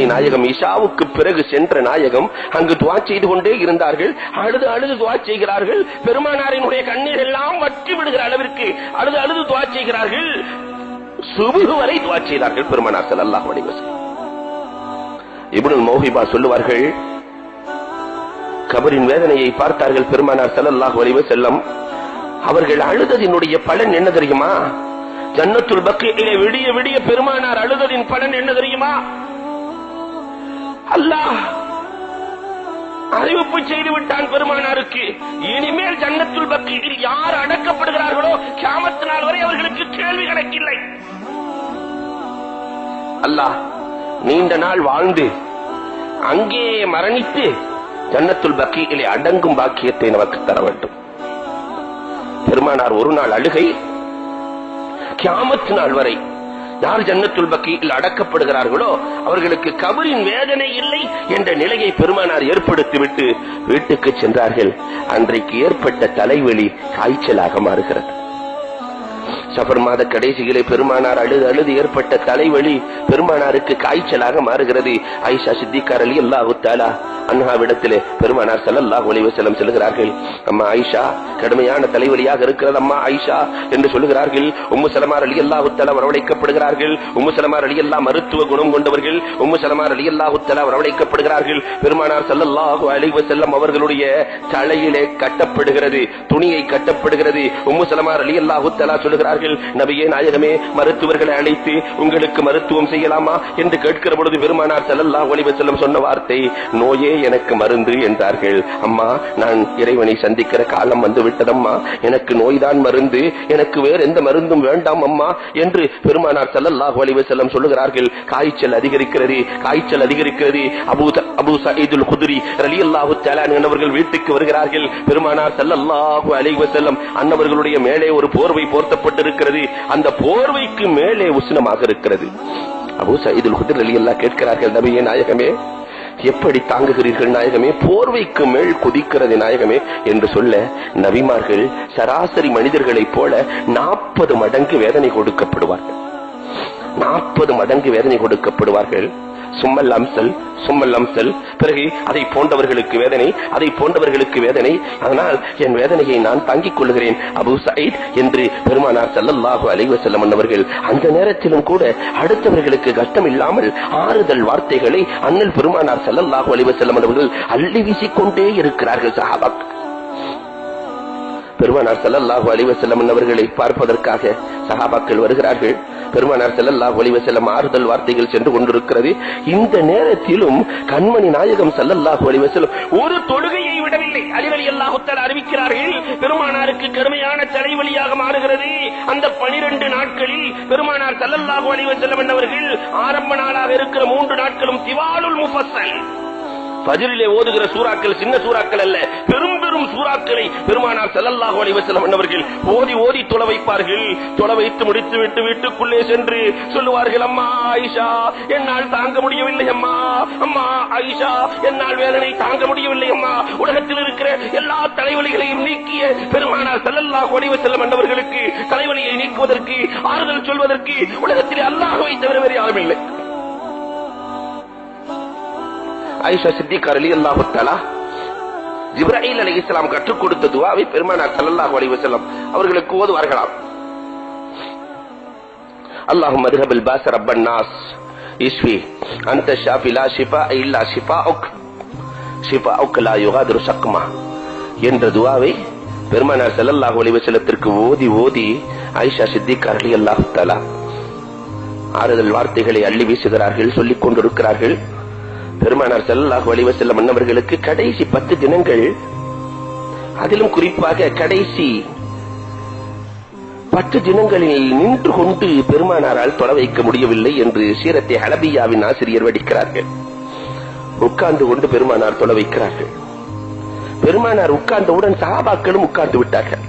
கண்மணி நாயகம் இஷாவுக்கு பிறகு சென்ற நாயகம் அங்கு துவா செய்து கொண்டே இருந்தார்கள். அழுது அழுது துவா செய்கிறார்கள். பெருமானாரினுடைய கண்ணீர் எல்லாம் வற்றி விடுகிற அளவிற்கு அழுது அழுது துவா செய்கிறார்கள். சுபுகு வரை துவா செய்தார்கள் பெருமானார் ஸல்லல்லாஹு வடிவசம் வஸல்லம். மௌஹிபா சொல்லுவார்கள் கபரின் வேதனையை பார்த்தார்கள் பெருமானார் செல்லல்லாஹ் வலிவ செல்லம் அவர்கள் அழுததினுடைய பலன் என்ன தெரியுமா? ஜன்னத்துல் பக்கியிலே விடிய விடிய பெருமானார் அழுததின் பலன் என்ன தெரியுமா? அல்லாஹ் அறிவிப்பு செய்து விட்டான் பெருமானாருக்கு. இனிமேல் ஜன்னத்துள் பக்தியில் யார் அடக்கப்படுகிறார்களோ கியாமத்து நாள் வரை அவர்களுக்கு கேள்வி கணக்கில்லை. அல்லாஹ் நீண்ட நாள் வாழ்ந்து அங்கே மரணித்து ஜன்னத்துள் பக்கியிலே அடங்கும் பாக்கியத்தை நமக்கு தர வேண்டும். பெருமானார் ஒரு நாள் அழுகை கியாமத்து நாள் வரை யார் ஜன்னத்துல் பக்கியில் அடக்கப்படுகிறார்களோ அவர்களுக்கு கபரின் வேதனை இல்லை என்ற நிலையை பெருமானார் ஏற்படுத்திவிட்டு வீட்டுக்கு சென்றார்கள். அன்றைக்கு ஏற்பட்ட தலைவலி காய்ச்சலாக மாறுகிறது. சபர் மாத கடைசியிலே பெருமானார் அழுது அழுது ஏற்பட்ட தலைவலி பெருமானாருக்கு காய்ச்சலாக மாறுகிறது. ஐஷா சித்திகார் அலி அல்லாஹு தாலா அன்ஹாவிடத்திலே பெருமானார் செல்லல்லா அலைஹி வஸல்லம் சொல்லுகிறார்கள் அம்மா ஐஷா கடுமையான தலைவலியாக இருக்கிறது அம்மா ஐஷா என்று சொல்லுகிறார்கள். உம்மு சலமார் அலி அல்லா தாலா வரவழைக்கப்படுகிறார்கள். உம்மு சலமார் அலி அல்லா மருத்துவ குணம் கொண்டவர்கள். உம்மு சலமார் அலி அல்லா தாலா வரவழைக்கப்படுகிறார்கள். பெருமானார் செல்லல்லாஹு அலைஹி செல்லம் அவர்களுடைய தலையிலே கட்டப்படுகிறது துணியை கட்டப்படுகிறது. உம்மு சலமார் அலி அல்லாஹு தாலா சொல்லுகிறார்கள் நபியே நாயகமே மருத்துவர்களை அழைத்து உங்களுக்கு மருத்துவம் செய்யலாமா? என்று கேட்கிற பொழுது பெருமானார் செல்லல்லா அலைஹி வஸல்லம் சொன்ன வார்த்தை நோயே எனக்கு மருந்து என்றார்கள். அம்மா நான் இறைவனை சந்திக்கிற காலம் வந்து விட்டதம்மா எனக்கு நோய்தான் மருந்து. எனக்கு வேறு எந்த மருந்தும் வேண்டாம் அம்மா என்று பெருமானார் செல்லல்லாஹு அலைஹி செல்லம் சொல்லுகிறார்கள். காய்ச்சல் அதிகரிக்கிறது. காய்ச்சல் அதிகரிக்கிறது. அபு த- சயீதுல் குதிரி ரலியல்லாஹு அல்லாஹு அன்னவர்கள் வீட்டுக்கு வருகிறார்கள். பெருமானார் செல்லல்லாஹு அலைஹி செல்லம் அன்னவர்களுடைய மேலே ஒரு போர்வை போர்த்தப்பட்டிருக்கிறது. அந்த போர்வைக்கு மேலே உஷ்ணமாக இருக்கிறது. அபு சயீதுல் குத்ரி அல்லா கேட்கிறார்கள் நபியே நாயகமே எப்படி தாங்குகிறீர்கள் நாயகமே? போர்வைக்கு மேல் குதிக்கிறது நாயகமே என்று சொல்ல நபிமார்கள் சராசரி மனிதர்களைப் போல நாற்பது மடங்கு வேதனை கொடுக்கப்படுவார்கள். நாற்பது மடங்கு வேதனை கொடுக்கப்படுவார்கள். சும்மல் அம்சல் சும்மல் அம்சல். பிறகு அதை போன்றவர்களுக்கு வேதனை அதை போன்றவர்களுக்கு வேதனை. அதனால் என் வேதனையை நான் தாங்கிக் கொள்கிறேன் அபு சயித் என்று பெருமானார் ஸல்லல்லாஹு அலைஹி வஸல்லம் அவர்கள் அந்த நேரத்திலும் கூட அடுத்தவர்களுக்கு கஷ்டம் இல்லாமல் ஆறுதல் வார்த்தைகளை அண்ணல் பெருமானார் ஸல்லல்லாஹு அலைஹி வஸல்லம் அவர்கள் அள்ளி வீசிக்கொண்டே இருக்கிறார்கள் சஹாபாக்கள். பெருமானார் செல்லல்லாஹு அலைஹி வஸல்லம் அவர்களை பார்ப்பதற்காக சகாபாக்கள் வருகிறார்கள். பெருமானார் செல்லல்லாஹு அலைஹி வஸல்லம் ஆறுதல் வார்த்தைகள் சென்று கொண்டிருக்கிறது. இந்த நேரத்திலும் கண்மணி நாயகம் செல்லல்லாஹு அலைஹி வஸல்லம் ஒரு தொழுகையை விடவில்லை. அலிவலி அல்லாஹுத்தால் அறிவிக்கிறார்கள் பெருமானாருக்கு கடுமையான தலைவலியாக மாறுகிறது. அந்த பனிரெண்டு நாட்களில் பெருமானார் செல்லல்லாஹு அலைஹி வஸல்லம் அவர்கள் ஆரம்ப நாளாக இருக்கிற மூன்று நாட்களும் திவாலுல் முஃபசல் ஃபஜ்ரிலே ஓதுகிற சூறாக்கள் சின்ன சூறாக்கள் அல்ல பெரும் சூறாக்களை பெருமானார் ஸல்லல்லாஹு அலைஹி வஸல்லம் அவர்கள் ஓதி ஓதி தொலை வைப்பார்கள். தொலை வைத்து முடித்து விட்டு வீட்டுக்குள்ளே சென்று சொல்லுவார்கள் அம்மா ஆயிஷா என்னால் தாங்க முடியவில்லை அம்மா. அம்மா ஆயிஷா என்னால் வேதனை தாங்க முடியவில்லை அம்மா. உலகத்தில் இருக்கிற எல்லா தலைவலிகளையும் நீக்கிய பெருமானார் ஸல்லல்லாஹு அலைஹி வஸல்லம் அவர்களுக்கு தலைவலியை நீக்குவதற்கு ஆறுதல் சொல்வதற்கு உலகத்தில் அல்லாஹ்வை தவிர வேறு யாரும் இல்லை. ஆயிஷா சித்திகார் அலி அல்லாஹு ஜிப்ராஹில் அலி இஸ்லாம் கற்றுக் கொடுத்த துவாவை பெருமானார் சல்லாஹ் அலி வசலம் அவர்களுக்கு ஓதுவார்களாம். அல்லாஹும் மதுஹபில் பாஸ் ரப்பன் நாஸ். இஸ்வி அந்த ஷாஃபி லா இல்லா ஷிஃபா உக் ஷிஃபா உக் லா யுகாதிரு சக்மா. என்ற துவாவை பெருமானார் செல்லல்லாஹு அலிவசலத்திற்கு ஓதி ஓதி ஆயிஷா சித்திக் அலி அல்லாஹு தாலா ஆறுதல் வார்த்தைகளை அள்ளி வீசுகிறார்கள் சொல்லிக் கொண்டிருக்கிறார்கள். பெருமானார் ஸல்லல்லாஹு அலைஹி வஸல்லம் மன்னவர்களுக்கு கடைசி பத்து தினங்கள் அதிலும் குறிப்பாக கடைசி பத்து தினங்களில் நின்று கொண்டு பெருமானாரால் தொலை வைக்க முடியவில்லை என்று சீரத்தை ஹலபியாவின் ஆசிரியர் வடிக்கிறார்கள். உட்கார்ந்து கொண்டு பெருமானார் தொலை வைக்கிறார்கள். பெருமானார் உட்கார்ந்தவுடன் சஹாபாக்களும் உட்கார்ந்து விட்டார்கள்.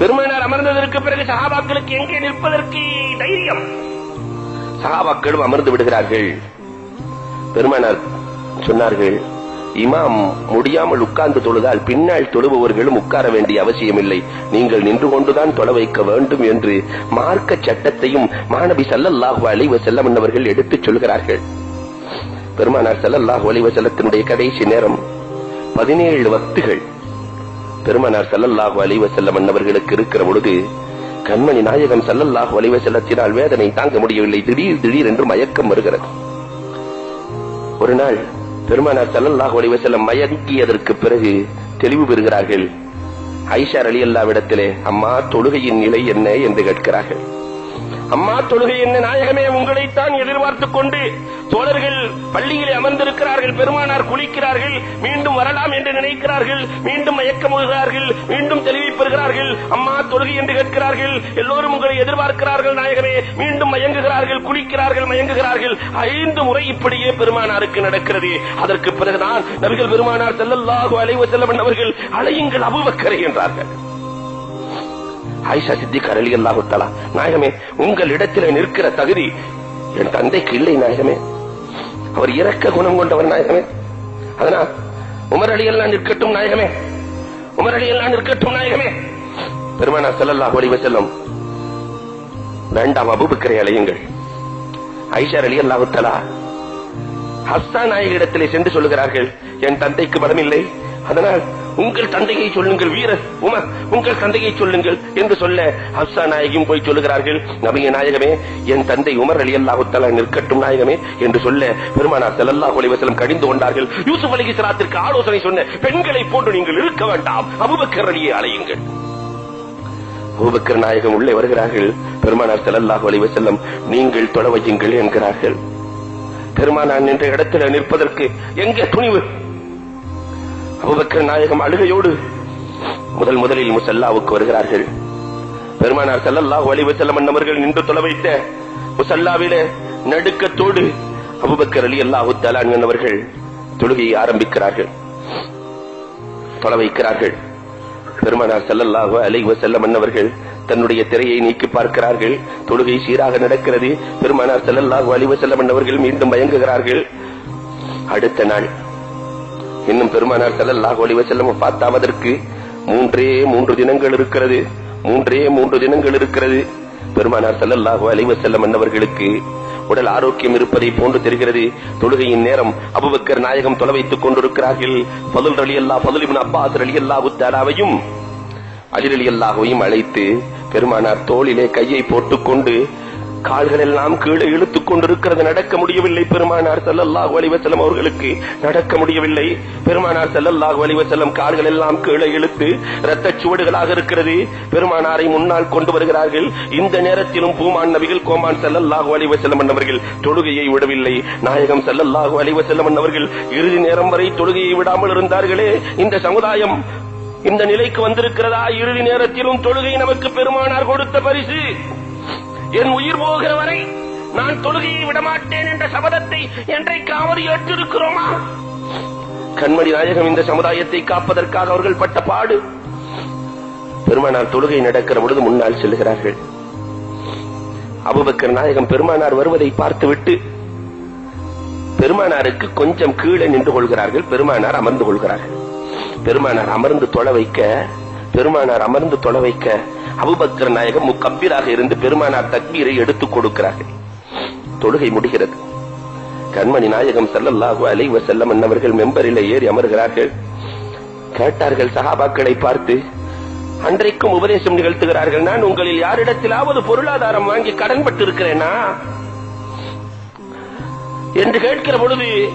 பெருமானார் அமர்ந்ததற்கு பிறகு சஹாபாக்களுக்கு எங்கே நிற்பதற்கு தைரியம்? சஹாபாக்களும் அமர்ந்து விடுகிறார்கள். பெருமானார் சொன்னார்கள் இமாம் முடியாமல் உட்கார்ந்து தொழுதால் பின்னால் தொழுபவர்களும் உட்கார வேண்டிய அவசியமில்லை. நீங்கள் நின்று கொண்டுதான் தொலை வைக்க வேண்டும் என்று மார்க்க சட்டத்தையும் மாணவி சல்லல்லாஹு அலைவ வஸல்லம் எடுத்துச் சொல்கிறார்கள். பெருமானார் ஸல்லல்லாஹு அலைவ செல்லத்தினுடைய கடைசி நேரம் பதினேழு வக்துகள். பெருமானார் சல்லல்லாஹு அலைவ வஸல்லம் அன்னவர்களுக்கு இருக்கிற பொழுது கண்மணி நாயகம் சல்லல்லாஹு அலைவ செல்லத்தினால் வேதனை தாங்க முடியவில்லை. திடீர் திடீர் என்று மயக்கம் வருகிறது. ஒரு நாள் பெருமானார் சல்லல்லாஹ் அலைஹி மயங்கியதற்கு பிறகு தெளிவு பெறுகிறார்கள். ஐஷார் அலி அல்லாவிடத்திலே அம்மா தொழுகையின் நிலை என்ன? என்று கேட்கிறார்கள். அம்மா தொழுகை என்ன நாயகமே உங்களைத்தான் எதிர்பார்த்துக் கொண்டு தோழர்கள் பள்ளியிலே அமர்ந்திருக்கிறார்கள் பெருமானார் குளிக்கிறார்கள் மீண்டும் வரலாம் என்று நினைக்கிறார்கள் மீண்டும் மயக்கமுகிறார்கள் மீண்டும் தெளிவி பெறுகிறார்கள். அம்மா தொழுகை என்று கேட்கிறார்கள் எல்லோரும் உங்களை எதிர்பார்க்கிறார்கள் நாயகமே மீண்டும் மயங்குகிறார்கள் குளிக்கிறார்கள் மயங்குகிறார்கள். ஐந்து முறை இப்படியே பெருமானாருக்கு நடக்கிறது. அதற்கு பிறகுதான் நபிகள் பெருமானார் செல்லல்லாக அலைவ செல்லவன் அவர்கள் அலையுங்கள் அபுபக்கரை என்றார்கள். ஆயிஷா சித்திக் அலி அல்லாஹு நாயகமே உங்கள் இடத்திலே நிற்கிற தகுதி என் தந்தைக்கு இல்லை நாயகமே. அவர் இறக்க குணம் கொண்டவர் நாயகமே. அதனா உமர் அலி எல்லாம் நிற்கட்டும் நாயகமே. உமர் அலி எல்லாம் நிற்கட்டும் நாயகமே. பெருமானா செல்லல்லா ஒளிவ செல்லும் வேண்டாம் அபூபக்கரை அலையுங்கள். ஐஷா அலி அல்லாஹு ஹஸ்தா நாயகிடத்திலே சென்று சொல்லுகிறார்கள் என் தந்தைக்கு பலமில்லை. அதனால் உங்கள் தந்தையை சொல்லுங்கள் வீரர் உமா உங்கள் தந்தையை சொல்லுங்கள் என்று சொல்ல ஹப்சா நாயகியும் போய் சொல்லுகிறார்கள் நபிய நாயகமே என் தந்தை உமர் அலி அல்லாஹுத்தலா நிற்கட்டும் நாயகமே என்று சொல்ல பெருமானார் செல்லல்லா அலைஹி கடிந்து கொண்டார்கள். யூசுப் அலைஹிஸ்ஸலாத்திற்கு ஆலோசனை சொன்ன பெண்களை போன்று நீங்கள் இருக்க வேண்டாம். அபுபக்கர் அலியை அலையுங்கள். அபுபக்கர் நாயகம் உள்ளே வருகிறார்கள். பெருமானார் ஸல்லல்லாஹு அலைஹி நீங்கள் தொலைவையுங்கள் என்கிறார்கள். பெருமானார் நின்ற இடத்தில் நிற்பதற்கு எங்கே துணிவு? அபுபக்கர் நாயகம் அழுகையோடு முதல் முதலில் முசல்லாவுக்கு வருகிறார்கள். பெருமானார் செல்லல்லா அலைஹி செல்லம் அவர்கள் நின்று தொலை வைத்த முசல்லாவிலே நடுக்கத்தோடு அபுபக்கர் அலி அல்லாஹு தஆலா அவர்கள் தொழுகையை ஆரம்பிக்கிறார்கள். தொலை வைக்கிறார்கள். பெருமானார் ஸல்லல்லாஹு அலைஹி வஸல்லம் அவர்கள் தன்னுடைய திரையை நீக்கி பார்க்கிறார்கள். தொழுகை சீராக நடக்கிறது. பெருமானார் செல்லல்லாக அலைஹி செல்ல அவர்கள் மீண்டும் மயங்குகிறார்கள். அடுத்த நாள் இன்னும் பெருமானார் செல்லல்லாஹ் அலைஹி வஸல்லம் பார்த்தாவதற்கு மூன்றே மூன்று தினங்கள் இருக்கிறது. மூன்றே மூன்று தினங்கள் இருக்கிறது. பெருமானார் செல்லல்லாஹ் அலைவ செல்லம் என்னவர்களுக்கு உடல் ஆரோக்கியம் இருப்பதை போன்று தெரிகிறது. தொழுகையின் நேரம் அபுபக்கர் நாயகம் தொலை வைத்துக் கொண்டிருக்கிறார்கள். ஃபதுல் ரலியல்லாஹு அல்லா இப்னு அப்பாஸ் அலி அல்லா உத்தாலாவையும் அலிரலி அல்லாஹையும் அழைத்து பெருமானார் தோளிலே கையை போட்டுக்கொண்டு கால்கள் எல்லாம் கீழே இழுத்துக் கொண்டிருக்கிறது. நடக்க முடியவில்லை. பெருமானார் ஸல்லல்லாஹு வலிவசலம் அவர்களுக்கு நடக்க முடியவில்லை. பெருமானார் ஸல்லல்லாஹு வலிவசலம் கால்கள் எல்லாம் கீழே இழுத்து இரத்த சுவடுகளாக இருக்கிறது. பெருமானாரை முன்னால் கொண்டு வருகிறார்கள். இந்த நேரத்திலும் பூமான் நபிகள் கோமான் ஸல்லல்லாஹு வலிவசலம் என்பவர்கள் அவர்கள் தொழுகையை விடவில்லை. நாயகம் ஸல்லல்லாஹு வலிவசலம் என்பவர்கள் அவர்கள் இறுதி நேரம் வரை தொழுகையை விடாமல் இருந்தார்களே. இந்த சமுதாயம் இந்த நிலைக்கு வந்திருக்கிறதா? இறுதி நேரத்திலும் தொழுகை நமக்கு பெருமானார் கொடுத்த பரிசு. என் உயிர் போகிற வரை நான் தொழுகையை விடமாட்டேன் என்ற சபதத்தை என்றைக்காவது ஏற்றிருக்கிறோமா? கண்மணி நாயகம் இந்த சமுதாயத்தை காப்பதற்காக அவர்கள் பட்ட பாடு. பெருமானார் தொழுகை நடக்கிற பொழுது முன்னால் செல்கிறார்கள் அபுபக்கர் நாயகம் பெருமானார் வருவதை பார்த்துவிட்டு பெருமானாருக்கு கொஞ்சம் கீழே நின்று கொள்கிறார்கள். பெருமானார் அமர்ந்து கொள்கிறார்கள். பெருமானார் அமர்ந்து தொலை வைக்க பெருமானார் அமர்ந்து தொலை வைக்க அபுபக்கர் நாயகம் முக்கப்பீராக இருந்து பெருமானார் தக்பீரை எடுத்துக் கொடுக்கிறார்கள். தொழுகை முடிகிறது. கண்மணி நாயகம் ஸல்லல்லாஹு அலைஹி வஸல்லம் அன்னவர்கள் மெம்பரில் ஏறி அமர்கிறார்கள். கேட்டார்கள் சகாபாக்களை பார்த்து அன்றைக்கும் உபதேசம் நிகழ்த்துகிறார்கள். நான் உங்களில் யாரிடத்திலாவது பொருளாதாரம் வாங்கி கடன் பட்டிருக்கிறேனா என்று கேட்கிற பொழுது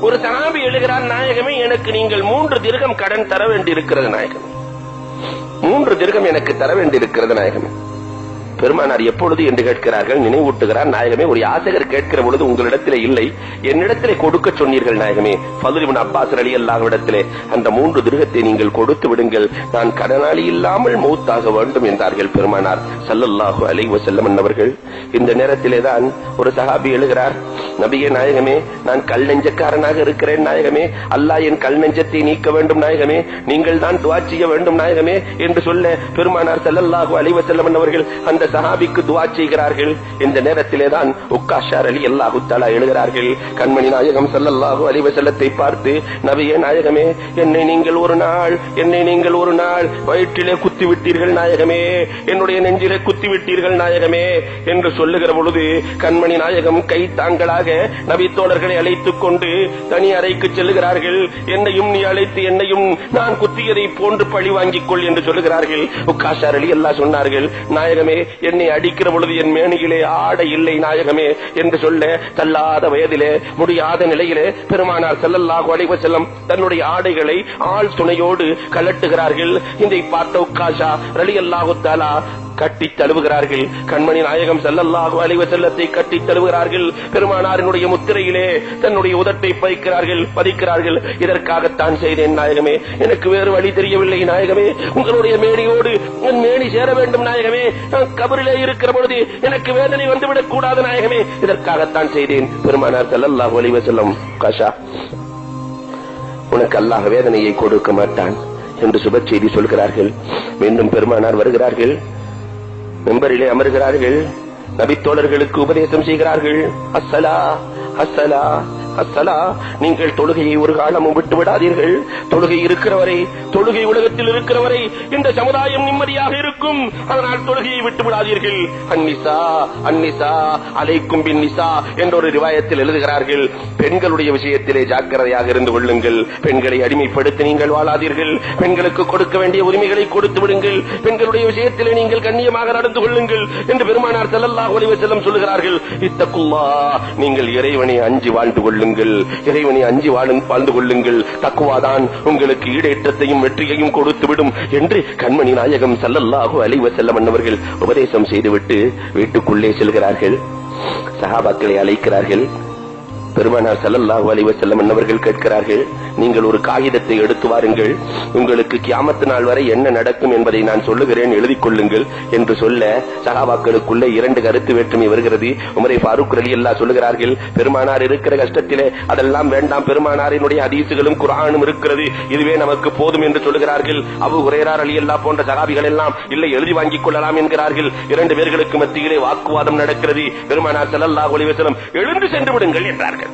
ஒரு சனாபி எழுகிறார் நாயகமே எனக்கு நீங்கள் மூன்று திருகம் கடன் தர வேண்டியிருக்கிறது நாயகமே. மூன்று திருகம் எனக்கு தர வேண்டியிருக்கிறது நாயகமே. பெருமானார் எப்பொழுது என்று கேட்கிறார்கள் நினைவூட்டுகிறார் நாயகமே ஒரு யாசகர் கேட்கிற பொழுது உங்களிடத்திலே இல்லை என்னிடத்திலே கொடுக்க சொன்னீர்கள் நாயகமே. ஃபதுலிபின் அப்பாஸ் அலி அல்லாவிடத்திலே அந்த மூன்று திருகத்தை நீங்கள் கொடுத்து விடுங்கள் நான் கடனாளி இல்லாமல் மௌத்தாக வேண்டும் என்றார்கள் பெருமானார். சல்லல்லாஹு அலைஹி வசல்லமன் அவர்கள் இந்த நேரத்திலே தான் ஒரு சகாபி எழுகிறார் நபியே நாயகமே நான் கல் நெஞ்சக்காரனாக இருக்கிறேன் நாயகமே. அல்லாஹ் என் கல் நெஞ்சத்தை நீக்க வேண்டும் நாயகமே. நீங்கள் தான் துவா செய்ய வேண்டும் நாயகமே என்று சொல்ல பெருமானார் ஸல்லல்லாஹு அலைஹி அவர்கள் அந்த சஹாபிக்கு துவா செய்கிறார்கள். இந்த நேரத்திலே தான் உக்காஷார் அலி அல்லாஹு எழுகிறார்கள். கண்மணி நாயகம் செல்லல்லாஹு அலைஹி செல்லத்தை பார்த்து நபியே நாயகமே என்னை நீங்கள் ஒரு நாள் என்னை நீங்கள் ஒரு நாள் வயிற்றிலே குத்தி விட்டீர்கள் நாயகமே. என்னுடைய நெஞ்சிலே குத்தி விட்டீர்கள் நாயகமே என்று சொல்லுகிற பொழுது கண்மணி நாயகம் கை தாங்களாக நபி நபித்தோழர்களை அழைத்துக் கொண்டு தனி அறைக்கு செல்லுகிறார்கள். என்னையும் நீ அழைத்து என்னையும் நான் குத்தியதை போன்று பழி வாங்கிக் கொள் என்று சொல்லுகிறார்கள். உக்காஷார் அலி அல்லாஹ் சொன்னார்கள் நாயகமே என்னை அடிக்கிற பொழுது என் மேனியிலே ஆட இல்லை நாயகமே என்று சொல்ல தள்ளாத வயதிலே முடியாத நிலையிலே பெருமானார் ஸல்லல்லாஹு அலைஹி செல்லம் தன்னுடைய ஆடைகளை ஆள் துணையோடு கலட்டுகிறார்கள் இதை பார்த்த உக்காஷா ரலி அல்லாஹு தாலா கட்டித் தழுவுகிறார்கள். கண்மணி நாயகம் ஸல்லல்லாஹு அலைஹி செல்லத்தை கட்டி தழுவுகிறார்கள். பெருமானாரினுடைய முத்திரையிலே தன்னுடைய உதட்டை பதிக்கிறார்கள் பதிக்கிறார்கள். இதற்காகத்தான் செய்தேன் நாயகமே. எனக்கு வேறு வழி தெரியவில்லை நாயகமே. உங்களுடைய மேடியோடு என் மேனி சேர வேண்டும் நாயகமே. நான் கபரிலே இருக்கிற பொழுது எனக்கு வேதனை வந்துவிடக் கூடாது நாயகமே. இதற்காகத்தான் செய்தேன். பெருமானார் ஸல்லல்லாஹு அலைஹி வஸல்லம் காஷா உனக்கு அல்லாஹ் வேதனையை கொடுக்க மாட்டான் என்று சுப செய்தி சொல்கிறார்கள். மீண்டும் பெருமானார் வருகிறார்கள். மெம்பரிலே அமர்கிறார்கள். நபித்தோழர்களுக்கு உபதேசம் செய்கிறார்கள். அஸ்ஸலா அசலா அஸ்ஸலா நீங்கள் தொழுகையை ஒரு காலமும் விட்டு விடாதீர்கள். தொழுகை இருக்கிறவரை தொழுகை உலகத்தில் இருக்கிறவரை இந்த சமுதாயம் நிம்மதியாக இருக்கும். அதனால் தொழுகையை விட்டு விடாதீர்கள். அன்னிசா அன்னிசா அலைக்கும் பின் நிசா என்ற ஒரு ரிவாயத்தில் எழுதுகிறார்கள். பெண்களுடைய விஷயத்திலே ஜாக்கிரதையாக இருந்து கொள்ளுங்கள். பெண்களை அடிமைப்படுத்தி நீங்கள் வாழாதீர்கள். பெண்களுக்கு கொடுக்க வேண்டிய உரிமைகளை கொடுத்து விடுங்கள். பெண்களுடைய விஷயத்திலே நீங்கள் கண்ணியமாக நடந்து கொள்ளுங்கள் என்று பெருமானார் செல்லல்லா ஒளிவ செல்லம் சொல்லுகிறார்கள். இத்தக்குல்லா நீங்கள் இறைவனை அஞ்சு வாழ்ந்து கொள்ளுங்கள். இறைவனை அஞ்சி வாழ்ந்து கொள்ளுங்கள். தக்குவாதான் உங்களுக்கு ஈடேற்றத்தையும் வெற்றியையும் கொடுத்துவிடும் என்று கண்மணி நாயகம் சல்லல்லாஹு அலைவ செல்ல அன்னவர்கள் உபதேசம் செய்துவிட்டு வீட்டுக்குள்ளே செல்கிறார்கள். சகாபாக்களை அழைக்கிறார்கள். பெருமானார் செல்லல்லா அலைஹி செல்லம் என்னவர்கள் கேட்கிறார்கள்? நீங்கள் ஒரு காகிதத்தை எடுத்து வாருங்கள். உங்களுக்கு கியாமத்து நாள் வரை என்ன நடக்கும் என்பதை நான் சொல்லுகிறேன். எழுதிக் கொள்ளுங்கள் என்று சொல்ல சகாபாக்களுக்குள்ள இரண்டு கருத்து வேற்றுமை வருகிறது. உமரை ஃபாரூக் அலி அல்லா சொல்லுகிறார்கள் பெருமானார் இருக்கிற கஷ்டத்திலே அதெல்லாம் வேண்டாம். பெருமானாரினுடைய ஹதீசுகளும் குரானும் இருக்கிறது. இதுவே நமக்கு போதும் என்று சொல்லுகிறார்கள். அபு உரையரார் அலி அல்லாஹ் போன்ற சகாபிகள் எல்லாம் இல்லை எழுதி வாங்கிக் கொள்ளலாம் என்கிறார்கள். இரண்டு பேர்களுக்கு மத்தியிலே வாக்குவாதம் நடக்கிறது. பெருமானார் செல்லல்லா ஒளிவசலம் எழுந்து சென்று விடுங்கள் என்றார்கள்.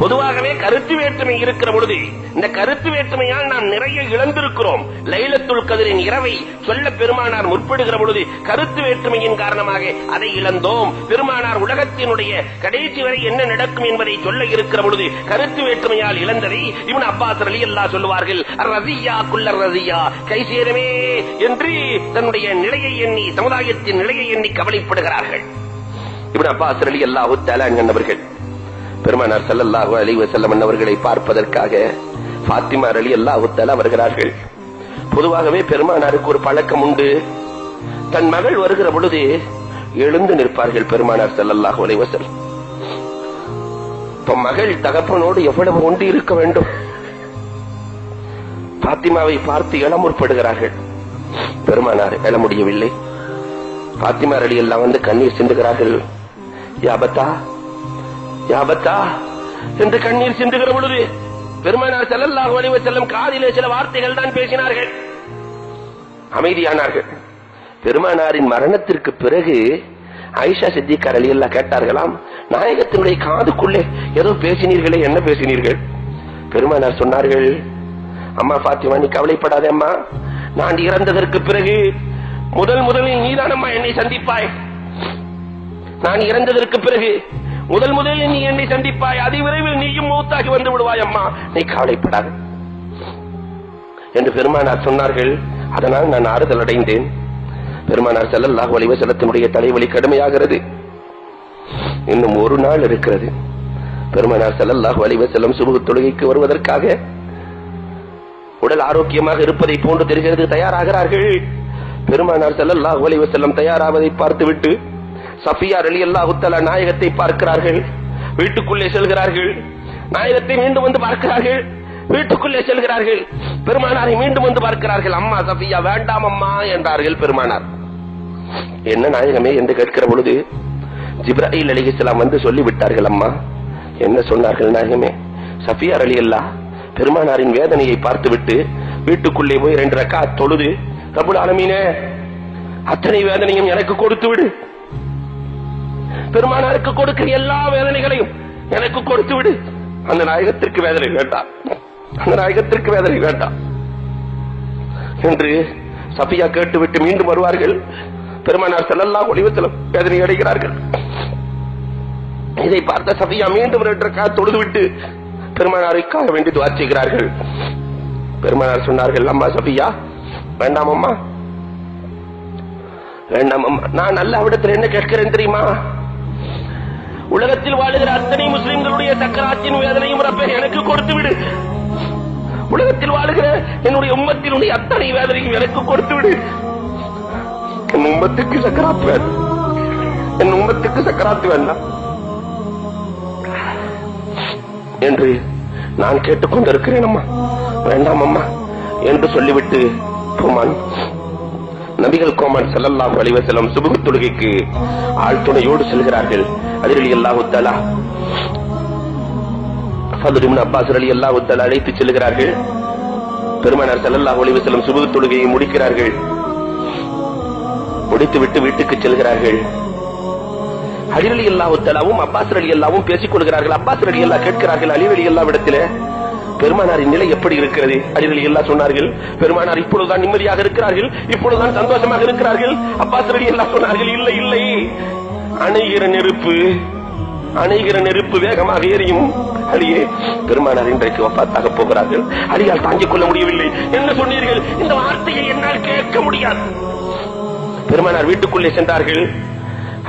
பொதுவாகவே கருத்து வேற்றுமை இருக்கிற பொழுது இந்த கருத்து வேற்றுமையால் நாம் நிறைய இழந்திருக்கிறோம். லைலத்துல் கதிரின் இரவை சொல்ல பெருமானார் முற்படுகிற பொழுது கருத்து வேற்றுமையின் காரணமாக அதை இழந்தோம். பெருமானார் உலகத்தினுடைய கடைசி வரை என்ன நடக்கும் என்பதை சொல்ல இருக்கிற பொழுது கருத்து வேற்றுமையால் இழந்ததை இவன் அப்பாஸ் அலி அல்லா சொல்லுவார்கள் ரதியா குல்ல ரதியா கை சேரமே என்று தன்னுடைய நிலையை எண்ணி சமுதாயத்தின் நிலையை எண்ணி கவலைப்படுகிறார்கள். இவன் அப்பாஸ் அலி அல்லாஹு தலாங்கன்னவர்கள் பெருமானார் ஸல்லல்லாஹு அலைஹி வஸல்லம் அவர்களை பார்ப்பதற்காக பாத்திமார் அலி அல்லாஹு வருகிறார்கள். பொதுவாகவே பெருமானாருக்கு ஒரு பழக்கம் உண்டு. தன் மகள் வருகிற பொழுது எழுந்து நிற்பார்கள் பெருமானார் ஸல்லல்லாஹு அலைவசல் இப்ப மகள் தகப்பனோடு எவ்வளவு ஒன்று இருக்க வேண்டும்? பாத்திமாவை பார்த்து இளமுற்படுகிறார்கள். பெருமானார் எழ முடியவில்லை பாத்திமார் அலி எல்லாம் வந்து கண்ணீர் சிந்துகிறார்கள். யாபத்தா யாபத்தா? என்று கண்ணீர் சிந்துகிற பொழுது பெருமானார் ஸல்லல்லாஹு அலைஹி செல்லும் காதிலே சில வார்த்தைகள் தான் பேசினார்கள். அமைதியானார்கள். பெருமானாரின் மரணத்திற்கு பிறகு ஐஷா சித்திகார் அலி எல்லாம் கேட்டார்களாம் நாயகத்தினுடைய காதுக்குள்ளே ஏதோ பேசினீர்களே என்ன பேசினீர்கள்? பெருமானார் சொன்னார்கள் அம்மா பாத்திமா நீ கவலைப்படாதே அம்மா. நான் இறந்ததற்கு பிறகு முதல் முதலில் நீதானம்மா என்னை சந்திப்பாய். நான் இறந்ததற்கு பிறகு முதல் முதலில் நீ என்னை சந்திப்பாய் அதிவிரைவில் நீயும் மூத்தாகி வந்து விடுவாய் அம்மா. நீ கவலைப்படாத. என்று பெருமானார் சொன்னார்கள். அதனால் நான் ஆறுதல் அடைந்தேன். பெருமானார் ஸல்லல்லாஹு வலிவ செல்லத்தினுடைய தலைவலி கடுமையாகிறது. இன்னும் ஒரு நாள் இருக்கிறது. பெருமானார் ஸல்லல்லாஹு வலிவ செல்லும் சுபஹ் தொழுகைக்கு வருவதற்காக உடல் ஆரோக்கியமாக இருப்பதை போன்று தெரிகிறது தயாராகிறார்கள். பெருமானார் ஸல்லல்லாஹு வலிவ செல்லம் தயாராவதை பார்த்துவிட்டு சஃபியா அலி அல்லாஹுத்தலா நாயகத்தை பார்க்கிறார்கள். வீட்டுக்குள்ளே செல்கிறார்கள். நாயகத்தை மீண்டும் வந்து பார்க்கிறார்கள். வீட்டுக்குள்ளே செல்கிறார்கள். பெருமானாரை மீண்டும் வந்து பார்க்கிறார்கள். அம்மா சஃபியா வேண்டாம் அம்மா என்றார்கள் பெருமானார். என்ன நாயகமே? என்று கேட்கிற பொழுது ஜிப்ராஹில் அலிஹிஸ்லாம் வந்து சொல்லி விட்டார்கள் அம்மா என்ன சொன்னார்கள் நாயகமே? சஃபியார் அலி அல்லா பெருமானாரின் வேதனையை பார்த்துவிட்டு வீட்டுக்குள்ளே போய் ரெண்டு ரக்கா தொழுது கபுல் ஆலமீனே அத்தனை வேதனையும் எனக்கு கொடுத்து விடு பெருமானாருக்கு கொடுக்கிற எல்லா வேதனைகளையும் எனக்கு கொடுத்து விடு அந்த நாயகத்திற்கு வேதனை வேண்டாம் அந்த நாயகத்திற்கு வேதனை வேண்டாம் என்று சபியா கேட்டுவிட்டு மீண்டும் வருவார்கள். பெருமானார் செல்லல்லா ஒளிவத்திலும் வேதனை அடைகிறார்கள். இதை பார்த்த சபியா மீண்டும் ரெண்டு ரக்கா பெருமானாருக்காக வேண்டி துவா செய்கிறார்கள். பெருமானார் சொன்னார்கள் அம்மா சபியா வேண்டாம் அம்மா. வேண்டாம் அம்மா. நான் நல்ல அவிடத்தில் என்ன கேட்கிறேன் தெரியுமா? உலகத்தில் வாழுகிற அத்தனை முஸ்லிம்களுடைய சக்கராத்தின் வேதனையும் ரப்பே எனக்கு கொடுத்து விடு. உலகத்தில் வாழுகிற என்னுடைய உம்மத்தினுடைய அத்தனை வேதனையும் எனக்கு கொடுத்து விடு. என் உம்மத்துக்கு சக்கராத்து வேண்டாம். என் உம்மத்துக்கு சக்கராத்து வேண்டாம். என்று நான் கேட்டுக்கொண்டிருக்கிறேன் அம்மா. வேண்டாம் அம்மா. என்று சொல்லிவிட்டு போமான் நபிகள் கோமான் செல்லல்லாஹு வலிவசலம் சுபுகு தொழுகைக்கு ஆள் துணையோடு செல்கிறார்கள். அதிரலி அல்லாஹு தலா ஃபதுலிமின் அப்பாஸ் அலி அல்லாஹு தலா அழைத்து செல்கிறார்கள். பெருமானார் செல்லல்லாஹு ஒளிவசலம் சுபுகு தொழுகையை முடிக்கிறார்கள். முடித்துவிட்டு வீட்டுக்கு செல்கிறார்கள். அலிரலி அல்லாஹு தலாவும் அப்பாஸ் அலி அல்லாவும் பேசிக் கொள்கிறார்கள். அப்பாஸ் அலி அல்லா கேட்கிறார்கள் அலிரலி அல்லாவிடத்திலே பெருமானாரின் நிலை எப்படி இருக்கிறது? அறிவில் எல்லாம் சொன்னார்கள் பெருமானார் இப்பொழுதுதான் நிம்மதியாக இருக்கிறார்கள் இப்பொழுதுதான் சந்தோஷமாக இருக்கிறார்கள். அப்பாஸ் அலி எல்லாம் சொன்னார்கள் இல்லை இல்லை. அணைகிற நெருப்பு அணைகிற நெருப்பு வேகமாக எரியும். அலியே பெருமானார் இன்றைக்கு வப்பாத்தாக போகிறார்கள். அலியால் தாங்கிக் கொள்ள முடியவில்லை. என்ன சொன்னீர்கள்? இந்த வார்த்தையை என்னால் கேட்க முடியாது. பெருமானார் வீட்டுக்குள்ளே சென்றார்கள்.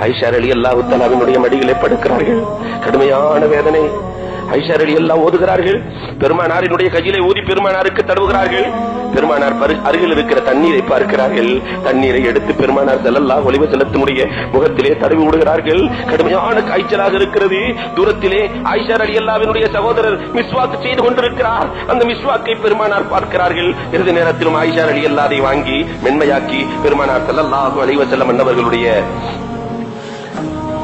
ஐஷா அலி அல்லாஹு தலாவினுடைய மடியிலே படுக்கிறார்கள். கடுமையான வேதனை. ஐஷார் எல்லாம் ஓதுகிறார்கள். பெருமானாரினுடைய கையிலே ஊதி பெருமானாருக்கு தடவுகிறார்கள். பெருமானார் அருகில் இருக்கிற தண்ணீரை பார்க்கிறார்கள். தண்ணீரை எடுத்து பெருமானார் செல்லல்லா ஒளிவ செலுத்தமுடைய முகத்திலே தடவி விடுகிறார்கள். கடுமையான காய்ச்சலாக இருக்கிறது. தூரத்திலே ஐஷார் அலி அல்லாவினுடைய சகோதரர் மிஸ்வாக்கு செய்து கொண்டிருக்கிறார். அந்த மிஸ்வாக்கை பெருமானார் பார்க்கிறார்கள். இறுதி நேரத்திலும் ஐஷார் அலி அல்லாதை வாங்கி மென்மையாக்கி பெருமானார் செல்லல்லாஹு அலைவ செல்லம் மன்னவர்களுடைய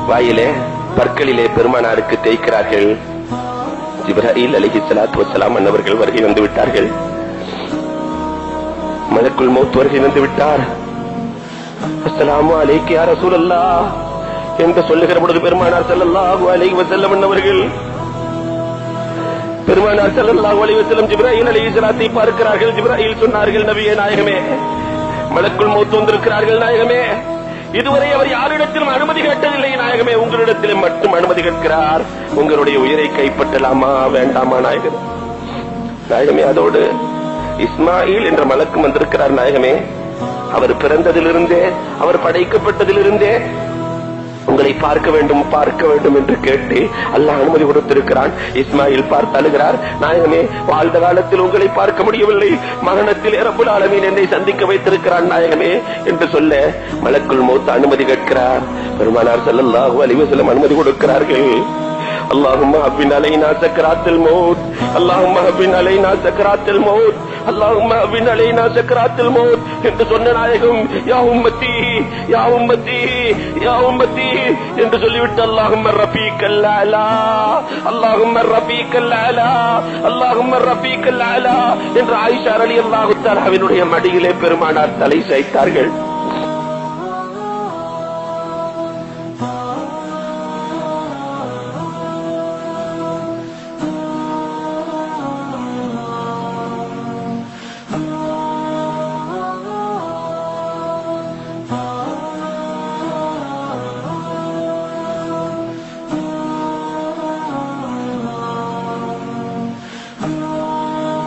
வாயிலே பற்களிலே பெருமானாருக்கு தேய்க்கிறார்கள். ஜிப்ராஹில் அலிஹி ஸலாத்து வசலாம் அன்னவர்கள் வருகை வந்து விட்டார்கள். மலக்குள் மௌத் வருகை வந்து விட்டார். அஸ்லாம் அலைக்கு ரசூல் அல்லா என்று சொல்லுகிற பொழுது பெருமானார் செல்லல்லாஹு அலைஹி வசல்லம் அன்னவர்கள் பெருமானார் செல்லல்லாஹு அலைஹி வசல்லம் ஜிப்ராஹில் அலிஹி சலாத்தை பார்க்கிறார்கள். ஜிப்ராஹில் சொன்னார்கள் நபியே நாயகமே மலக்குள் மௌத் வந்திருக்கிறார்கள் நாயகமே. இதுவரை அவர் யாரிடத்திலும் அனுமதி கேட்டதில்லை நாயகமே. உங்களிடத்திலும் மட்டும் அனுமதி கேட்கிறார். உங்களுடைய உயிரை கைப்பற்றலாமா வேண்டாமா நாயகமே? நாயகமே அதோடு இஸ்மாயில் என்ற மலக்கு வந்திருக்கிறார் நாயகமே. அவர் பிறந்ததிலிருந்தே அவர் படைக்கப்பட்டதிலிருந்தே உங்களை பார்க்க வேண்டும் பார்க்க வேண்டும் என்று கேட்டு அல்லாஹ் அனுமதி கொடுத்திருக்கிறான் இஸ்மாயில் பார்த்து அழுகிறார் நாயகமே வாழ்ந்த காலத்தில் உங்களை பார்க்க முடியவில்லை மரணத்தில் ரப்புல் ஆலமீன் என்னை சந்திக்க வைத்திருக்கிறான் நாயகமே என்று சொல்ல மலக்குள் மௌத் அனுமதி கேட்கிறார் பெருமானார் ஸல்லல்லாஹு அலைஹி வஸல்லம் அனுமதி கொடுக்கிறார்கள் اللهم هبن علينا سكرات الموت اللهم هبن علينا سكرات الموت அல்லாஹும் அபின் அலைனா சக்கராத்தில் மோத் என்று சொன்ன நாயகம் யாவும் உம்மத்தி யா உம்மத்தி யா உம்மத்தி என்று சொல்லிவிட்டு அல்லாஹும் ரபி கல்லாலா அல்லாஹும் ரபி கல்லாலா அல்லாஹும் ரபி கல்லாலா என்று ஆயிஷா அலி அல்லாஹு தாலாவினுடைய மடியிலே பெருமானார் தலை சாய்த்தார்கள்.